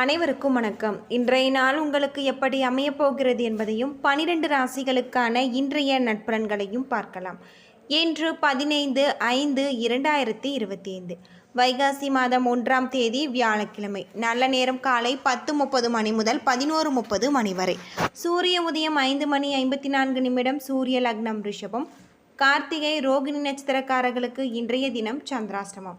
அனைவருக்கும் வணக்கம். இன்றைய நாள் உங்களுக்கு எப்படி அமையப் போகிறது என்பதையும் பனிரெண்டு ராசிகளுக்கான இன்றைய நட்பலன்களையும் பார்க்கலாம். இன்று பதினைந்து ஐந்து இரண்டாயிரத்தி இருபத்தி ஐந்து வைகாசி மாதம் ஒன்றாம் தேதி வியாழக்கிழமை. நல்ல நேரம் காலை பத்து முப்பது மணி முதல் பதினோரு முப்பது மணி வரை. சூரிய உதயம் ஐந்து மணி ஐம்பத்தி நான்கு நிமிடம் சூரிய லக்னம் ரிஷபம். கார்த்திகை ரோகிணி நட்சத்திரக்காரர்களுக்கு இன்றைய தினம் சந்திராஷ்டமம்.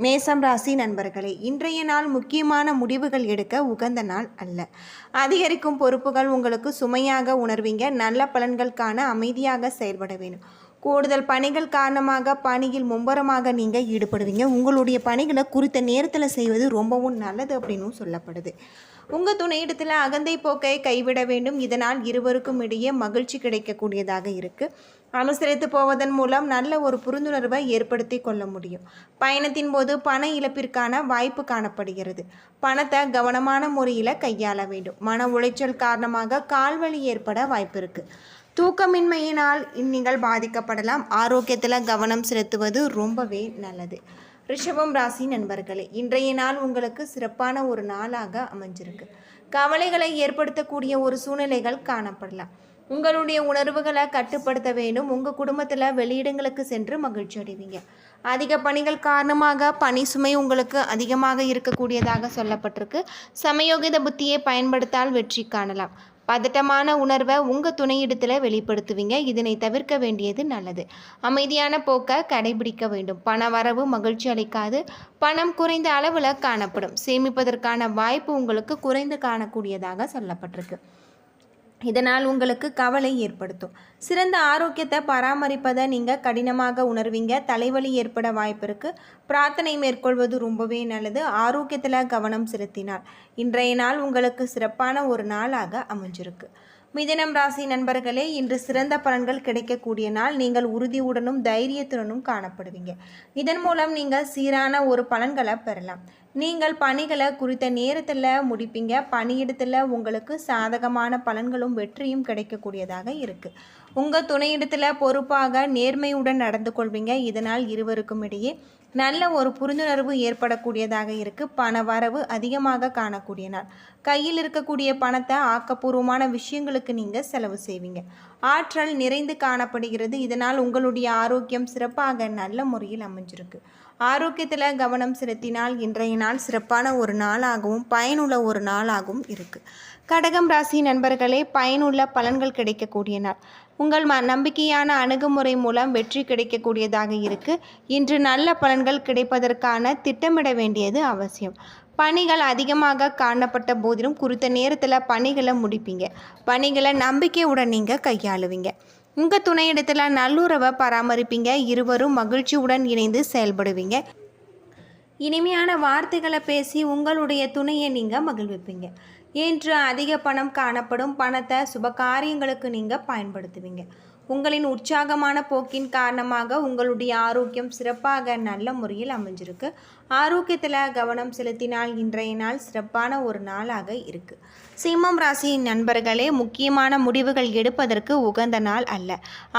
மேசம் ராசி நண்பர்களே இன்றைய நாள் முக்கியமான முடிவுகள் எடுக்க உகந்த நாள் அல்ல. அதிகரிக்கும் பொறுப்புகள் உங்களுக்கு சுமையாக உணர்வீங்க. நல்ல பலன்கள் காண அமைதியாக செயல்பட வேண்டும். கூடுதல் பணிகள் காரணமாக பணியில் மும்பரமாக நீங்கள் ஈடுபடுவீங்க. உங்களுடைய பணிகளை குறித்த நேரத்தில் செய்வது ரொம்பவும் நல்லது அப்படின்னும் சொல்லப்படுது. உங்கள் துணையிடத்தில் அகந்தை போக்கை கைவிட வேண்டும். இதனால் இருவருக்கும் இடையே மகிழ்ச்சி கிடைக்கக்கூடியதாக இருக்குது அனுசரித்து போவதன் மூலம் நல்ல ஒரு புரிந்துணர்வை ஏற்படுத்தி கொள்ள முடியும். பயணத்தின் போது பண இழப்பிற்கான வாய்ப்பு காணப்படுகிறது. பணத்தை கவனமான முறையில் கையாள வேண்டும். மன உளைச்சல் காரணமாக கால்வலி ஏற்பட வாய்ப்பு இருக்குது தூக்கமின்மையினால் நீங்கள் பாதிக்கப்படலாம். ஆரோக்கியத்தில் கவனம் செலுத்துவது ரொம்பவே நல்லது. ரிஷபம் ராசி நண்பர்களே இன்றைய நாள் உங்களுக்கு சிறப்பான ஒரு நாளாக அமைஞ்சிருக்கு. கவலைகளை ஏற்படுத்தக்கூடிய ஒரு சூழ்நிலைகள் காணப்படலாம். உங்களுடைய உணர்வுகளை கட்டுப்படுத்த வேண்டும். உங்கள் குடும்பத்தில் வெளியிடங்களுக்கு சென்று மகிழ்ச்சி அடைவீங்க. அதிக பணிகள் காரணமாக பணி சுமை உங்களுக்கு அதிகமாக இருக்கக்கூடியதாக சொல்லப்பட்டிருக்கு. சமயோகித புத்தியை பயன்படுத்தால் வெற்றி காணலாம். பதட்டமான உணர்வை உங்கள் துணையிடத்தில் வெளிப்படுத்துவீங்க. இதனை தவிர்க்க வேண்டியது நல்லது. அமைதியான போக்கை கடைபிடிக்க வேண்டும். பண வரவு மகிழ்ச்சி அளிக்காது. பணம் குறைந்த அளவில் காணப்படும். சேமிப்பதற்கான வாய்ப்பு உங்களுக்கு குறைந்து காணக்கூடியதாக சொல்லப்பட்டிருக்கு. இதனால் உங்களுக்கு கவலை ஏற்படுத்தும். சிறந்த ஆரோக்கியத்தை பராமரிப்பதை நீங்கள் கடினமாக உணர்வீங்க. தலைவலி ஏற்பட வாய்ப்பு இருக்குது பிரார்த்தனை மேற்கொள்வது ரொம்பவே நல்லது. ஆரோக்கியத்தில் கவனம் செலுத்தினால் இன்றைய நாள் உங்களுக்கு சிறப்பான ஒரு நாளாக அமைஞ்சிருக்கு. மிதனம் ராசி நண்பர்களே இன்று சிறந்த பலன்கள் கிடைக்கக்கூடிய நாள். நீங்கள் உறுதியுடனும் தைரியத்துடனும் காணப்படுவீங்க. இதன் மூலம் நீங்கள் சீரான ஒரு பலன்களை பெறலாம். நீங்கள் பணிகளை குறித்த நேரத்தில் முடிப்பீங்க. பணியிடத்தில் உங்களுக்கு சாதகமான பலன்களும் வெற்றியும் கிடைக்கக்கூடியதாக இருக்குது உங்கள் துணையிடத்தில் பொறுப்பாக நேர்மையுடன் நடந்து கொள்வீங்க. இதனால் இருவருக்கும் இடையே நல்ல ஒரு புரிந்துணர்வு ஏற்படக்கூடியதாக இருக்குது பண வரவு அதிகமாக காணக்கூடிய நாள். கையில் இருக்கக்கூடிய பணத்தை ஆக்கப்பூர்வமான விஷயங்களுக்கு நீங்கள் செலவு செய்வீங்க. ஆற்றல் நிறைந்து காணப்படுகிறது. இதனால் உங்களுடைய ஆரோக்கியம் சிறப்பாக நல்ல முறையில் அமைஞ்சிருக்கு. ஆரோக்கியத்தில் கவனம் செலுத்தினால் இன்றைய நாள் சிறப்பான ஒரு நாளாகவும் பயனுள்ள ஒரு நாளாகவும் இருக்குது கடகம் ராசி நண்பர்களே பயனுள்ள பலன்கள் கிடைக்கக்கூடிய நாள். உங்கள் ம நம்பிக்கையான அணுகுமுறை மூலம் வெற்றி கிடைக்கக்கூடியதாக இருக்கு. இன்று நல்ல பலன்கள் கிடைப்பதற்கான திட்டமிட வேண்டியது அவசியம். பணிகள் அதிகமாக காணப்பட்ட போதிலும் குறித்த நேரத்தில் பணிகளை முடிப்பீங்க. பணிகளை நம்பிக்கையுடன் நீங்கள் கையாளுவீங்க. உங்கள் துணையிடத்தில் நல்லுறவை பராமரிப்பீங்க இருவரும் மகிழ்ச்சியுடன் இணைந்து செயல்படுவீங்க. இனிமையான வார்த்தைகளை பேசி உங்களுடைய துணையை நீங்கள் மகிழ்விப்பீங்க. என்று அதிக பணம் காணப்படும் பணத்தை சுப காரியங்களுக்கு நீங்கள் பயன்படுத்துவீங்க. உங்களின் உற்சாகமான போக்கின் காரணமாக உங்களுடைய ஆரோக்கியம் சிறப்பாக நல்ல முறையில் அமைஞ்சிருக்கு. ஆரோக்கியத்தில் கவனம் செலுத்தினால் இன்றைய நாள் சிறப்பான ஒரு நாளாக இருக்குது சிம்மம் ராசியின் நண்பர்களே முக்கியமான முடிவுகள் எடுப்பதற்கு உகந்த நாள் அல்ல.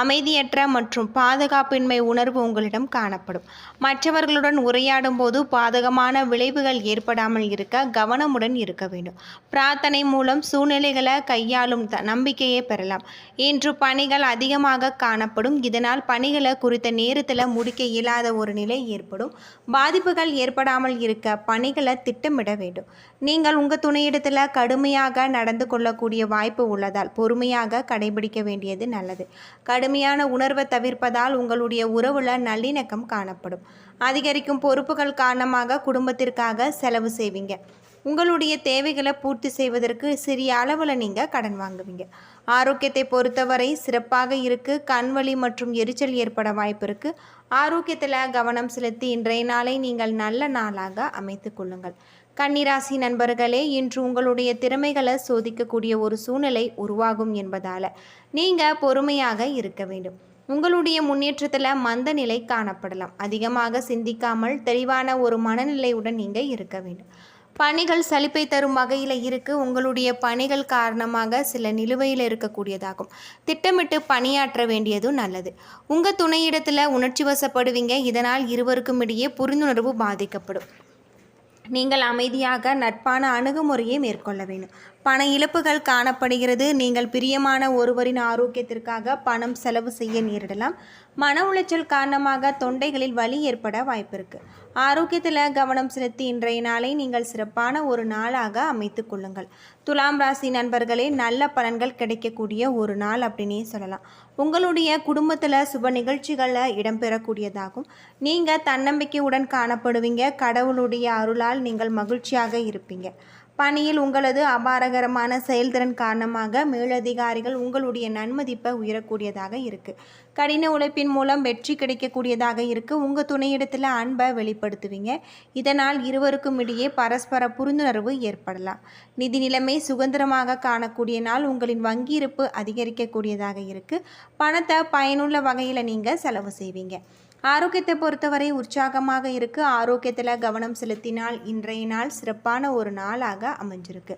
அமைதியற்ற மற்றும் பாதுகாப்பின்மை உணர்வு உங்களிடம் காணப்படும். மற்றவர்களுடன் உரையாடும் போது பாதகமான விளைவுகள் ஏற்படாமல் இருக்க கவனமுடன் இருக்க வேண்டும். பிரார்த்தனை மூலம் சூழ்நிலைகளை கையாளும் த நம்பிக்கையை பெறலாம். இன்று பணிகள் அதிகமாக காணப்படும். இதனால் பணிகளை குறித்த நேரத்தில் முடிக்க இயலாத ஒரு நிலை ஏற்படும். பாதிப்புகள் ஏற்படாமல் இருக்க பணிகளை திட்டமிட வேண்டும். நீங்கள் உங்கள் துணையிடத்தில் கடுமையாக நடந்து கொள்ளக்கூடிய வாய்ப்பு உள்ளதால் பொறுமையாக கடைபிடிக்க வேண்டியது நல்லது. கடுமையான உணர்வை தவிர்ப்பதால் உங்களுடைய உறவுல நல்லிணக்கம் காணப்படும். அதிகரிக்கும் பொறுப்புகள் காரணமாக குடும்பத்திற்காக செலவு செய்வீங்க. உங்களுடைய தேவைகளை பூர்த்தி செய்வதற்கு சிறிய அளவில் நீங்கள் கடன் வாங்குவீங்க. ஆரோக்கியத்தை பொறுத்தவரை சிறப்பாக இருக்கு. கண்வலி மற்றும் எரிச்சல் ஏற்பட வாய்ப்பு இருக்கு. ஆரோக்கியத்தில் கவனம் செலுத்தி இன்றைய நாளை நீங்கள் நல்ல நாளாக அமைத்து கொள்ளுங்கள். கன்னிராசி நண்பர்களே இன்று உங்களுடைய திறமைகளை சோதிக்கக்கூடிய ஒரு சூழ்நிலை உருவாகும் என்பதால் நீங்கள் பொறுமையாக இருக்க வேண்டும். உங்களுடைய முன்னேற்றத்தில் மந்த நிலை காணப்படலாம். அதிகமாக சிந்திக்காமல் தெளிவான ஒரு மனநிலையுடன் நீங்கள் இருக்க வேண்டும். பணிகள் சலிப்பை தரும் வகையில் இருக்கு. உங்களுடைய பணிகள் காரணமாக சில நிலுவையில் இருக்கக்கூடியதாகும். திட்டமிட்டு பணியாற்ற வேண்டியதும் நல்லது. உங்கள் துணையிடத்தில் உணர்ச்சி வசப்படுவீங்க. இதனால் இருவருக்கும் இடையே புரிந்துணர்வு பாதிக்கப்படும். நீங்கள் அமைதியாக நட்பான அணுகுமுறையை மேற்கொள்ள வேண்டும். பண இழப்புகள் காணப்படுகிறது. நீங்கள் பிரியமான ஒருவரின் ஆரோக்கியத்திற்காக பணம் செலவு செய்ய நேரிடலாம். மன உளைச்சல் காரணமாக தொண்டைகளில் வலி ஏற்பட வாய்ப்பிருக்கு. ஆரோக்கியத்தில் கவனம் செலுத்தி இன்றைய நாளை நீங்கள் சிறப்பான ஒரு நாளாக அமைத்து கொள்ளுங்கள். துலாம் ராசி நண்பர்களே நல்ல பலன்கள் கிடைக்கக்கூடிய ஒரு நாள் அப்படின்னே சொல்லலாம். உங்களுடைய குடும்பத்தில் சுப நிகழ்ச்சிகளில் இடம்பெறக்கூடியதாகும் நீங்கள் தன்னம்பிக்கையுடன் காணப்படுவீங்க. கடவுளுடைய அருளால் நீங்கள் மகிழ்ச்சியாக இருப்பீங்க. பணியில் உங்களது அபாரகரமான செயல்திறன் காரணமாக மேலதிகாரிகள் உங்களுடைய நன்மதிப்பை உயரக்கூடியதாக இருக்குது கடின உழைப்பின் மூலம் வெற்றி கிடைக்கக்கூடியதாக இருக்குது உங்கள் துணையிடத்தில் அன்பை வெளிப்படுத்துவீங்க. இதனால் இருவருக்கும் இடையே பரஸ்பர புரிந்துணர்வு ஏற்படலாம். நிதி நிலைமை சுதந்திரமாக காணக்கூடிய நாள் உங்களின் வங்கி இருப்பு அதிகரிக்கக்கூடியதாக இருக்குது பணத்தை பயனுள்ள வகையில் நீங்கள் செலவு செய்வீங்க. ஆரோக்கியத்தை பொறுத்தவரை உற்சாகமாக இருக்கு. ஆரோக்கியத்தில் கவனம் செலுத்தினால் இன்றைய நாள் சிறப்பான ஒரு நாளாக அமைஞ்சிருக்கு.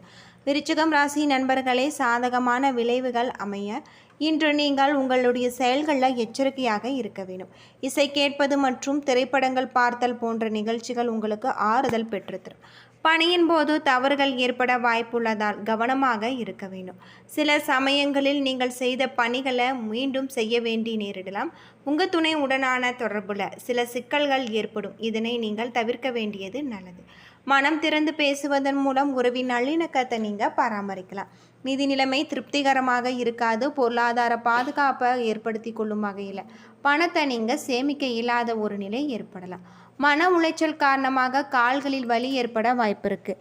விருச்சிகம் ராசி நண்பர்களே சாதகமான விளைவுகள் அமைய இன்று நீங்கள் உங்களுடைய செயல்களில் எச்சரிக்கையாக இருக்க வேண்டும். இசை கேட்பது மற்றும் திரைப்படங்கள் பார்த்தல் போன்ற நிகழ்ச்சிகள் உங்களுக்கு ஆறுதல் பெற்றுத்தரும் பணியின் போது தவறுகள் ஏற்பட வாய்ப்புள்ளதால் கவனமாக இருக்க வேண்டும். சில சமயங்களில் நீங்கள் செய்த பணிகளை மீண்டும் செய்ய வேண்டி நேரிடலாம். உங்கள் துணை உடனான தொடர்பில் சில சிக்கல்கள் ஏற்படும். இதனை நீங்கள் தவிர்க்க வேண்டியது நல்லது. மனம் திறந்து பேசுவதன் மூலம் உறவின் நல்லிணக்கத்தை நீங்கள் பராமரிக்கலாம். நிதி நிலைமை திருப்திகரமாக இருக்காது. பொருளாதார பாதுகாப்பை ஏற்படுத்தி கொள்ளும் வகையில் பணத்தை நீங்கள் சேமிக்க இல்லாத ஒரு நிலை ஏற்படலாம். மன உளைச்சல் காரணமாக கால்களில் வலி ஏற்பட வாய்ப்பு இருக்கு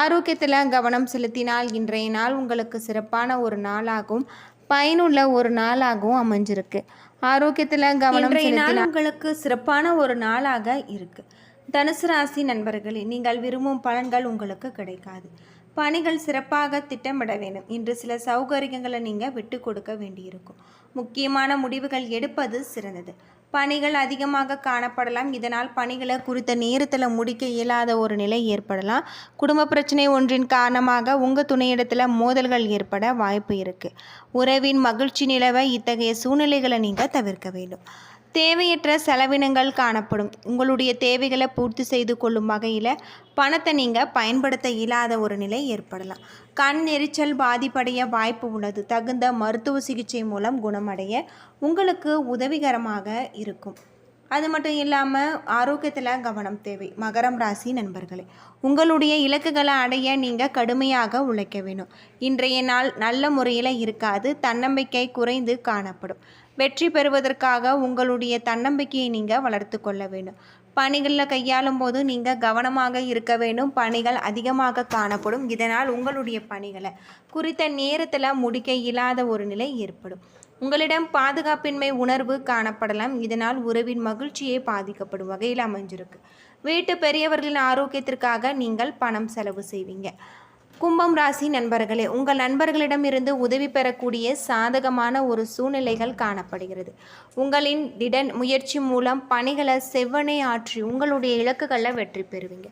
ஆரோக்கியத்தில் கவனம் செலுத்தினால் இன்றைய நாள் உங்களுக்கு சிறப்பான ஒரு நாளாகவும் பயனுள்ள ஒரு நாளாகவும் அமைஞ்சிருக்கு. ஆரோக்கியத்தில் கவனம் செலுத்தினால் உங்களுக்கு சிறப்பான ஒரு நாளாக இருக்கு. தனுசு ராசி நண்பர்களே நீங்கள் விரும்பும் பலன்கள் உங்களுக்கு கிடைக்காது. பணிகள் சிறப்பாக திட்டமிட வேண்டும். இன்று சில சௌகரியங்களை நீங்கள் விட்டு கொடுக்க வேண்டியிருக்கும். முக்கியமான முடிவுகள் எடுப்பது சிறந்தது. பணிகள் அதிகமாக காணப்படலாம். இதனால் பணிகளை குறித்த நேரத்தில் முடிக்க இயலாத ஒரு நிலை ஏற்படலாம். குடும்ப பிரச்சனை ஒன்றின் காரணமாக உங்கள் துணையிடத்தில் மோதல்கள் ஏற்பட வாய்ப்பு இருக்குது உறவின் மகிழ்ச்சி நிலவை இத்தகைய சூழ்நிலைகளை நீங்கள் தவிர்க்க வேண்டும். தேவையற்ற செலவினங்கள் காணப்படும். உங்களுடைய தேவைகளை பூர்த்தி செய்து கொள்ளும் வகையில் பணத்தை நீங்கள் பயன்படுத்த இயலாத ஒரு நிலை ஏற்படலாம். கண் எரிச்சல் பாதிப்படைய வாய்ப்பு உள்ளது. தகுந்த மருத்துவ சிகிச்சை மூலம் குணமடைய உங்களுக்கு உதவிகரமாக இருக்கும். அது மட்டும் இல்லாமல் ஆரோக்கியத்தில் கவனம் தேவை. மகரம் ராசி நண்பர்களே உங்களுடைய இலக்குகளை அடைய நீங்கள் கடுமையாக உழைக்க வேணும். இன்றைய நாள் நல்ல முறையில் இருக்காது. தன்னம்பிக்கை குறைந்து காணப்படும். வெற்றி பெறுவதற்காக உங்களுடைய தன்னம்பிக்கையை நீங்கள் வளர்த்து கொள்ள வேண்டும். பணிகளில் கையாளும் போது நீங்கள் கவனமாக இருக்க வேண்டும். பணிகள் அதிகமாக காணப்படும். இதனால் உங்களுடைய பணிகளை குறித்த நேரத்தில் முடிக்க இயலாத ஒரு நிலை ஏற்படும். உங்களிடம் பாதுகாப்பின்மை உணர்வு காணப்படலாம். இதனால் உறவின் மகிழ்ச்சியை பாதிக்கப்படும் வகையில் அமைஞ்சிருக்கு. வீட்டு பெரியவர்களின் ஆரோக்கியத்திற்காக நீங்கள் பணம் செலவு செய்வீங்க. கும்பம் ராசி நண்பர்களே உங்கள் நண்பர்களிடமிருந்து உதவி பெறக்கூடிய சாதகமான ஒரு சூழ்நிலைகள் காணப்படுகிறது. உங்களின் திடன் முயற்சி மூலம் பணிகளை செவ்வனை ஆற்றி உங்களுடைய இலக்குகளில் வெற்றி பெறுவீங்க.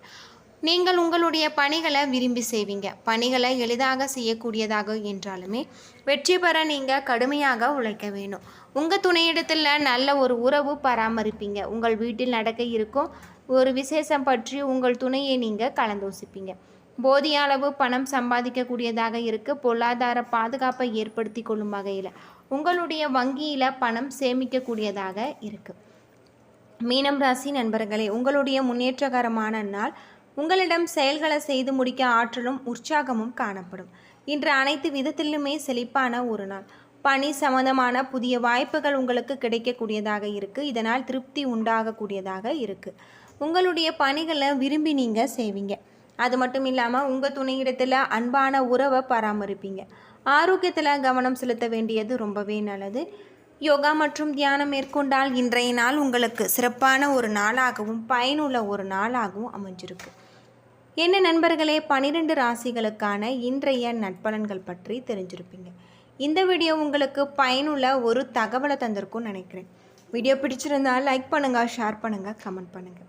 நீங்கள் உங்களுடைய பணிகளை விரும்பி செய்வீங்க. பணிகளை எளிதாக செய்யக்கூடியதாக என்றாலுமே வெற்றி பெற நீங்கள் கடுமையாக உழைக்க வேணும் உங்கள் துணையிடத்தில் நல்ல ஒரு உறவு பராமரிப்பீங்க. உங்கள் வீட்டில் நடக்க இருக்கும் ஒரு விசேஷம் பற்றி உங்கள் துணையை நீங்கள் கலந்தோசிப்பீங்க. போதிய அளவு பணம் சம்பாதிக்கக்கூடியதாக இருக்க. பொருளாதார பாதுகாப்பை ஏற்படுத்தி கொள்ளும் வகையில் உங்களுடைய வங்கியில் பணம் சேமிக்கக்கூடியதாக இருக்குது மீனம் ராசி நண்பர்களே உங்களுடைய முன்னேற்றகரமான நாள் உங்களிடம் செயல்களை செய்து முடிக்க ஆற்றலும் உற்சாகமும் காணப்படும். இன்று அனைத்து விதத்திலுமே செழிப்பான ஒரு நாள். பணி சம்பந்தமான புதிய வாய்ப்புகள் உங்களுக்கு கிடைக்கக்கூடியதாக இருக்குது இதனால் திருப்தி உண்டாகக்கூடியதாக இருக்குது உங்களுடைய பணிகளை விரும்பி நீங்கள் செய்வீங்க. அது மட்டும் இல்லாமல் உங்கள் துணையிடத்தில் அன்பான உறவை பராமரிப்பீங்க. ஆரோக்கியத்தில் கவனம் செலுத்த வேண்டியது ரொம்பவே நல்லது. யோகா மற்றும் தியானம் மேற்கொண்டால் இன்றைய நாள் உங்களுக்கு சிறப்பான ஒரு நாளாகவும் பயனுள்ள ஒரு நாளாகவும் அமைஞ்சிருக்கு. என்ன நண்பர்களே பனிரெண்டு ராசிகளுக்கான இன்றைய நட்பலன்கள் பற்றி தெரிஞ்சிருப்பீங்க. இந்த வீடியோ உங்களுக்கு பயனுள்ள ஒரு தகவலை தந்திருக்கும்னு நினைக்கிறேன். வீடியோ பிடிச்சிருந்தால் லைக் பண்ணுங்கள் ஷேர் பண்ணுங்கள் கமெண்ட் பண்ணுங்கள்